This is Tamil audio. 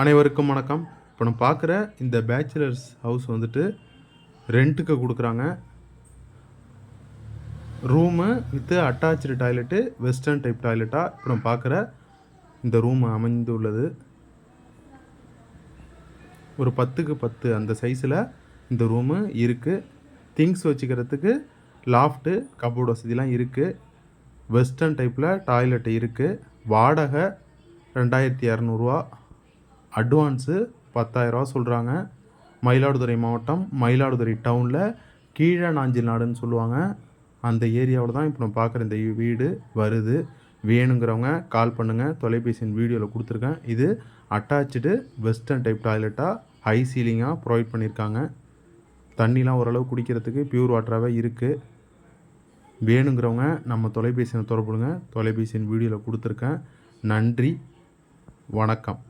அனைவருக்கும் வணக்கம். இப்போ நம்ம பார்க்குற இந்த பேச்சுலர்ஸ் ஹவுஸ் வந்துட்டு ரெண்ட்டுக்கு கொடுக்குறாங்க. Room with attach toilet western type டாய்லெட்டாக இப்போ நம்ம பார்க்குற இந்த ரூம் அமைந்துள்ளது. ஒரு பத்துக்கு பத்து அந்த சைஸில் இந்த ரூமு இருக்குது திங்ஸ் வச்சுக்கிறதுக்கு லாஃப்ட்டு கபோர்டு வசதிலாம் இருக்குது வெஸ்டர்ன் டைப்பில் டாய்லெட் இருக்குது வாடகை ரெண்டாயிரத்தி இரநூறுவா அட்வான்ஸு பத்தாயிரரூவா சொல்கிறாங்க மயிலாடுதுறை மாவட்டம் மயிலாடுதுறை டவுனில் கீழே நாஞ்சில் நாடுன்னு சொல்லுவாங்க. அந்த ஏரியாவில் தான் இப்போ நம்ம பார்க்குற இந்த வீடு வருது. வேணுங்கிறவங்க கால் பண்ணுங்கள் தொலைபேசியின் வீடியோவில் கொடுத்துருக்கேன். இது அட்டாச்சு வெஸ்டர்ன் டைப் டாய்லெட்டாக ஹை சீலிங்காக ப்ரொவைட் பண்ணியிருக்காங்க. தண்ணிலாம் ஓரளவு குடிக்கிறதுக்கு பியூர் வாட்டராகவே இருக்குது வேணுங்கிறவங்க நம்ம தொலைபேசியை தொடர்புடுங்க. தொலைபேசியின் வீடியோவில் கொடுத்துருக்கேன். நன்றி. வணக்கம்.